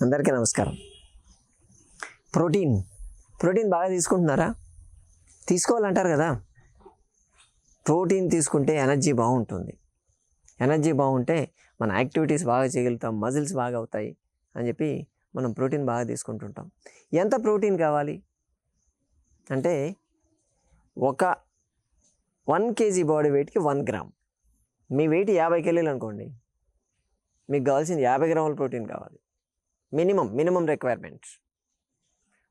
అందరికీ నమస్కారం. Protein. Protein బాగా తీసుకుంటున్నారా? తీసుకోవాలంటారు కదా. ప్రోటీన్ తీసుకుంటే ఎనర్జీ బాగుంటుంది. ఎనర్జీ బాగుంటే మన యాక్టివిటీస్ బాగా చేయగలుగుతాం మజిల్స్ బాగా అవుతాయి అని చెప్పి మనం ప్రోటీన్ బాగా తీసుకుంటుంటాం. ఎంత ప్రోటీన్ కావాలి? అంటే ఒక వన్ కేజీ బాడీ వెయిట్కి వన్ గ్రామ్. మీ వెయిట్ యాభై కేజీలు అనుకోండి. మీకు కావాల్సింది యాభై గ్రాముల ప్రోటీన్ కావాలి. మినిమం మినిమం రిక్వైర్మెంట్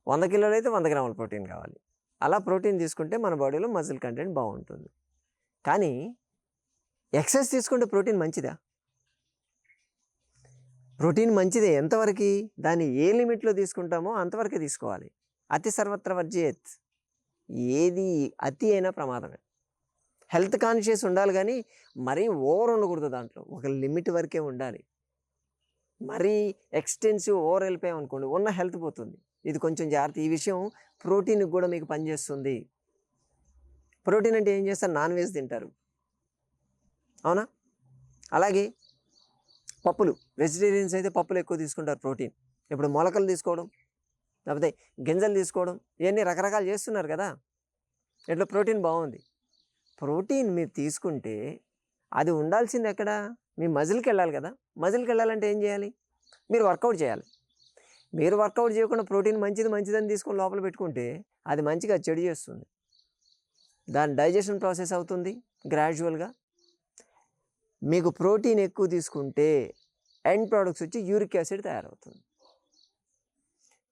వంద కిలోలు అయితే వంద గ్రాముల ప్రోటీన్ కావాలి. అలా ప్రోటీన్ తీసుకుంటే మన బాడీలో మజిల్ కంటెంట్ బాగుంటుంది. కానీ ఎక్సెస్ తీసుకుంటే ప్రోటీన్ మంచిదా? ప్రోటీన్ మంచిదే ఎంతవరకు? దాన్ని ఏ లిమిట్లో తీసుకుంటామో అంతవరకే తీసుకోవాలి. అతి సర్వత్ర వర్జేత్ ఏది అతి అయినా ప్రమాదమే. హెల్త్ కాన్షియస్ ఉండాలి కానీ మరీ ఓవర్ ఉండకూడదు దాంట్లో. ఒక లిమిట్ వరకే ఉండాలి. మరీ ఎక్స్టెన్సివ్ ఓవర్ వెళ్ళిపోయాం అనుకోండి ఉన్న హెల్త్ పోతుంది. ఇది కొంచెం జాగ్రత్త. ఈ విషయం ప్రోటీన్కి కూడా మీకు పనిచేస్తుంది. ప్రోటీన్ అంటే ఏం చేస్తారు? నాన్ వెజ్ తింటారు. అవునా? అలాగే పప్పులు. వెజిటేరియన్స్ అయితే పప్పులు ఎక్కువ తీసుకుంటారు ప్రోటీన్. ఇప్పుడు మొలకలు తీసుకోవడం లేకపోతే గింజలు తీసుకోవడం ఇవన్నీ రకరకాలు చేస్తున్నారు కదా. ఇట్లా ప్రోటీన్ బాగుంది. ప్రోటీన్ మీరు తీసుకుంటే అది ఉండాల్సింది ఎక్కడ? మీ మజిల్కి వెళ్ళాలి కదా. మజిల్కి వెళ్ళాలంటే ఏం చేయాలి? మీరు వర్కౌట్ చేయాలి. మీరు వర్కౌట్ చేయకుండా ప్రోటీన్ మంచిది మంచిదని తీసుకొని లోపల పెట్టుకుంటే అది మంచిగా చెడు చేస్తుంది. దాని డైజెషన్ ప్రాసెస్ అవుతుంది గ్రాడ్యువల్గా. మీకు ప్రోటీన్ ఎక్కువ తీసుకుంటే ఎండ్ ప్రోడక్ట్స్ వచ్చి యూరిక్ యాసిడ్ తయారవుతుంది.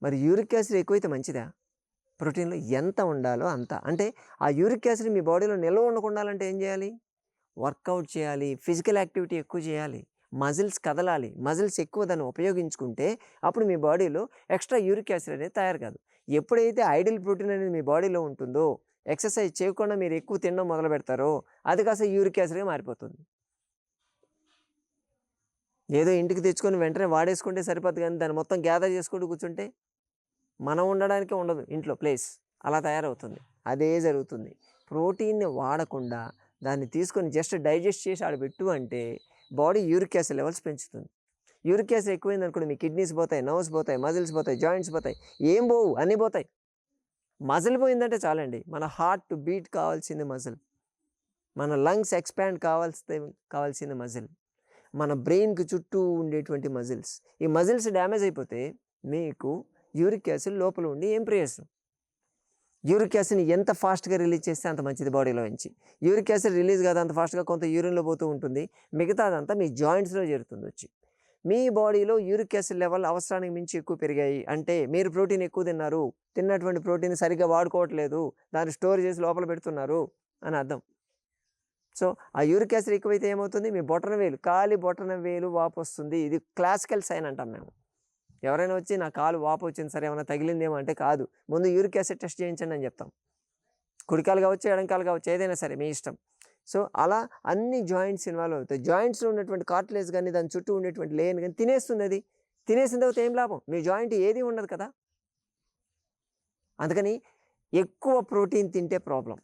మరి యూరిక్ యాసిడ్ ఎక్కువైతే మంచిదా? ప్రోటీన్లో ఎంత ఉండాలో అంత. అంటే ఆ యూరిక్ యాసిడ్ మీ బాడీలో నిల్వ ఉండకుండా ఉండాలంటే ఏం చేయాలి? వర్కౌట్ చేయాలి ఫిజికల్ యాక్టివిటీ ఎక్కువ చేయాలి. మజిల్స్ కదలాలి. మజిల్స్ ఎక్కువ దాన్ని ఉపయోగించుకుంటే అప్పుడు మీ బాడీలో ఎక్స్ట్రా యూరిక్ యాసిడ్ అనేది తయారు కాదు. ఎప్పుడైతే ఐడిల్ ప్రోటీన్ అనేది మీ బాడీలో ఉంటుందో ఎక్సర్సైజ్ చేయకుండా మీరు ఎక్కువ తినడం మొదలు పెడతారో అది కాస్త యూరిక్ యాసిడ్గా మారిపోతుంది. ఏదో ఇంటికి తెచ్చుకొని వెంటనే వాడేసుకుంటే సరిపోద్ది కానీ దాన్ని మొత్తం గ్యాదర్ చేసుకుంటూ కూర్చుంటే మనం ఉండడానికే ఉండదు ఇంట్లో ప్లేస్. అలా తయారవుతుంది. అదే జరుగుతుంది. ప్రోటీన్ని వాడకుండా దాన్ని తీసుకొని జస్ట్ డైజెస్ట్ చేసి ఆడ పెట్టు అంటే బాడీ యూరిక్ యాసిడ్ లెవెల్స్ పెంచుతుంది. యూరిక్ యాసిడ్ ఎక్కువైంది అనుకోండి మీ కిడ్నీస్ పోతాయి నర్వ్స్ పోతాయి మజిల్స్ పోతాయి జాయింట్స్ పోతాయి ఏం పోవు అన్నీ పోతాయి. మజిల్ పోయిందంటే చాలండి మన హార్ట్ టు బీట్ కావాల్సింది మజిల్. మన లంగ్స్ ఎక్స్పాండ్ కావాల్సి కావాల్సింది మజిల్. మన బ్రెయిన్కి చుట్టూ ఉండేటువంటి మజిల్స్. ఈ మజిల్స్ డ్యామేజ్ అయిపోతే మీకు యూరిక్ యాసిడ్ లోపల ఉండి ఏం ప్రయోజనం యూరిక్ యాసిడ్ని ఎంత ఫాస్ట్గా రిలీజ్ చేస్తే అంత మంచిది బాడీలో నుంచి. యూరిక్ యాసిడ్ రిలీజ్ కాదు అంత ఫాస్ట్గా కొంత యూరిన్లో పోతూ ఉంటుంది. మిగతా అదంతా మీ జాయింట్స్లో చేరుతుంది వచ్చి. మీ బాడీలో యూరిక్ యాసిడ్ లెవెల్ అవసరానికి మించి ఎక్కువ పెరిగాయి అంటే మీరు ప్రోటీన్ ఎక్కువ తిన్నారు తిన్నటువంటి ప్రోటీన్ సరిగ్గా వాడుకోవట్లేదు దాన్ని స్టోర్ చేసి లోపల పెడుతున్నారు అని అర్థం. సో ఆ యూరిక్ యాసిడ్ ఎక్కువైతే ఏమవుతుంది? మీ బొటన వేలు కాలి బొటన వేలు వాపు వస్తుంది ఇది క్లాసికల్ సైన్ అంటాం మేము. ఎవరైనా వచ్చి నా కాలు వాపు వచ్చింది సరే ఏమైనా తగిలిందేమో అంటే కాదు. ముందు యూరిక్ యాసిడ్ టెస్ట్ చేయించండి అని చెప్తాం. కుడికాలు కావచ్చు ఎడంకాలు కావచ్చు ఏదైనా సరే మీ ఇష్టం. సో అలా అన్ని జాయింట్స్ ఇన్వాల్వ్ అవుతాయి. జాయింట్స్లో ఉన్నటువంటి కార్ట్లేజ్ కానీ దాని చుట్టూ ఉండేటువంటి లేన్ కానీ తినేస్తుంది అది తినేసిన తర్వాత ఏం లాభం? మీ జాయింట్ ఏది ఉండదు కదా. అందుకని ఎక్కువ ప్రోటీన్ తింటే ప్రాబ్లం.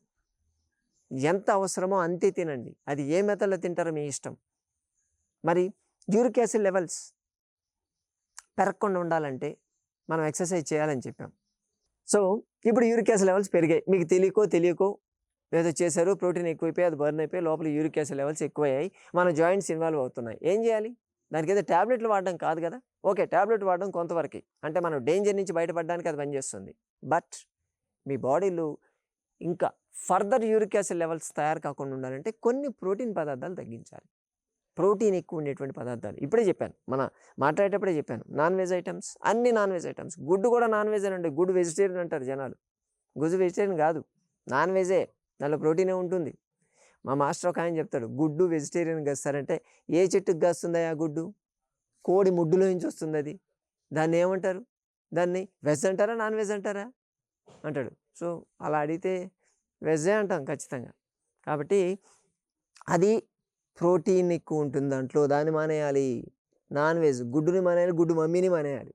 ఎంత అవసరమో అంతే తినండి. అది ఏ మెథడ్లో తింటారో మీ ఇష్టం. మరి యూరిక్ యాసిడ్ లెవెల్స్. పెరగకుండా ఉండాలంటే మనం ఎక్సర్సైజ్ చేయాలని చెప్పాం. సో ఇప్పుడు యూరిక్ యాసిడ్ లెవెల్స్ పెరిగాయి. మీకు తెలియకో తెలియకో ఏదో చేశారు ప్రోటీన్ ఎక్కువైపోయి అది బర్న్ అయిపోయి లోపల యూరిక్ యాసిడ్ లెవెల్స్ ఎక్కువయ్యాయి. మన జాయింట్స్ ఇన్వాల్వ్ అవుతున్నాయి. ఏం చేయాలి? దానికి ఏదో ట్యాబ్లెట్లు వాడడం కాదు కదా? ఓకే ట్యాబ్లెట్ వాడడం కొంతవరకు. అంటే మనం డేంజర్ నుంచి బయటపడడానికి అది పనిచేస్తుంది. బట్ మీ బాడీలో ఇంకా ఫర్దర్ యూరిక్ యాసిడ్ లెవెల్స్ తయారు కాకుండా ఉండాలంటే కొన్ని ప్రోటీన్ పదార్థాలు తగ్గించాలి. ప్రోటీన్ ఎక్కువ ఉండేటువంటి పదార్థాలు. ఇప్పుడే చెప్పాను. మన మాట్లాడేటప్పుడే చెప్పాను. నాన్ వెజ్ ఐటమ్స్ అన్ని నాన్ వెజ్ ఐటమ్స్. గుడ్డు కూడా నాన్ వెజ్ అని అంటే గుడ్ వెజిటేరియన్ అంటారు జనాలు. గుజ్జు వెజిటేరియన్ కాదు. నాన్ వెజే దానిలో ప్రోటీనే ఉంటుంది. మా మాస్టర్ ఒక ఆయన చెప్తాడు. గుడ్డు వెజిటేరియన్ గస్తారంటే ఏ చెట్టుకు గస్తుందా ఆ గుడ్డు? కోడి ముడ్డులో నుంచి వస్తుంది అది. దాన్ని ఏమంటారు? దాన్ని వెజ్ అంటారా నాన్ వెజ్ అంటారా? అంటాడు. సో అలా అడిగితే వెజ్జే అంటాం ఖచ్చితంగా. కాబట్టి అది ప్రోటీన్ ఎక్కువ ఉంటుంది దాంట్లో దాన్ని మానేయాలి. నాన్ వెజ్ గుడ్డుని మానేయాలి గుడ్డు మమ్మీని మానేయాలి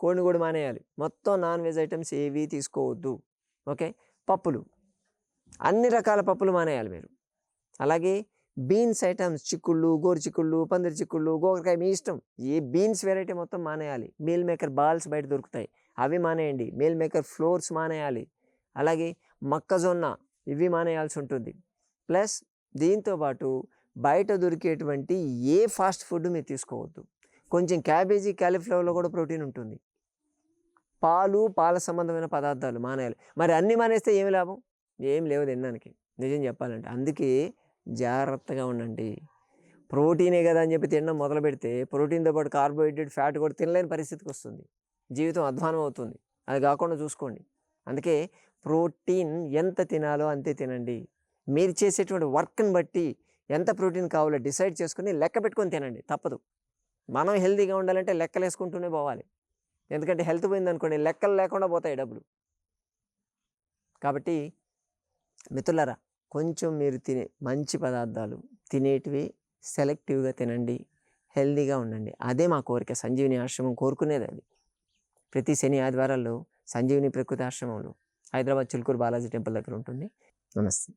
కోడిని కూడా మానేయాలి. మొత్తం నాన్ వెజ్ ఐటమ్స్ ఏవి తీసుకోవద్దు. ఓకే? పప్పులు. అన్ని రకాల పప్పులు మానేయాలి మీరు. అలాగే బీన్స్ ఐటమ్స్ చిక్కుళ్ళు గోరు చిక్కుళ్ళు పందిరి చిక్కుళ్ళు గోకరకాయ మీ ఇష్టం. ఏ బీన్స్ వెరైటీ మొత్తం మానేయాలి. మీల్ మేకర్ బాల్స్ బయట దొరుకుతాయి. అవి మానేయండి. మీల్ మేకర్ ఫ్లోర్స్ మానేయాలి. అలాగే మొక్కజొన్న ఇవి మానేయాల్సి ఉంటుంది. ప్లస్ దీంతో పాటు బయట దొరికేటువంటి ఏ ఫాస్ట్ ఫుడ్ మీరు తీసుకోవద్దు. కొంచెం క్యాబేజీ క్యాలీఫ్లవర్లో కూడా ప్రోటీన్ ఉంటుంది. పాలు పాల సంబంధమైన పదార్థాలు మానేయాలి. మరి అన్నీ మానేస్తే ఏమి లాభం? ఏం లేవు తినడానికి. నిజం చెప్పాలంటే. అందుకే జాగ్రత్తగా ఉండండి. ప్రోటీనే కదా అని చెప్పి తినడం మొదలు పెడితే ప్రోటీన్తో పాటు కార్బోహైడ్రేట్ ఫ్యాట్ కూడా తినలేని పరిస్థితికి వస్తుంది. జీవితం అధ్వానం అవుతుంది. అది కాకుండా చూసుకోండి. అందుకే ప్రోటీన్ ఎంత తినాలో అంతే తినండి. మీరు చేసేటువంటి వర్క్ని బట్టి ఎంత ప్రోటీన్ కావాలో డిసైడ్ చేసుకుని లెక్క పెట్టుకొని తినండి తప్పదు. మనం హెల్తీగా ఉండాలంటే లెక్కలు వేసుకుంటూనే పోవాలి. ఎందుకంటే హెల్త్ పోయిందనుకోండి లెక్కలు లేకుండా పోతాయి డబ్బులు. కాబట్టి మిత్రులరా కొంచెం మీరు తినే మంచి పదార్థాలు తినేటివి సెలెక్టివ్గా తినండి హెల్దీగా ఉండండి. అదే మా కోరిక. సంజీవిని ఆశ్రమం కోరుకునేది అది. ప్రతి శని ఆదివారాల్లో సంజీవిని ప్రకృతి ఆశ్రమంలో హైదరాబాద్ చిలుకూరు బాలాజీ టెంపుల్ దగ్గర ఉంటుంది. నమస్తే.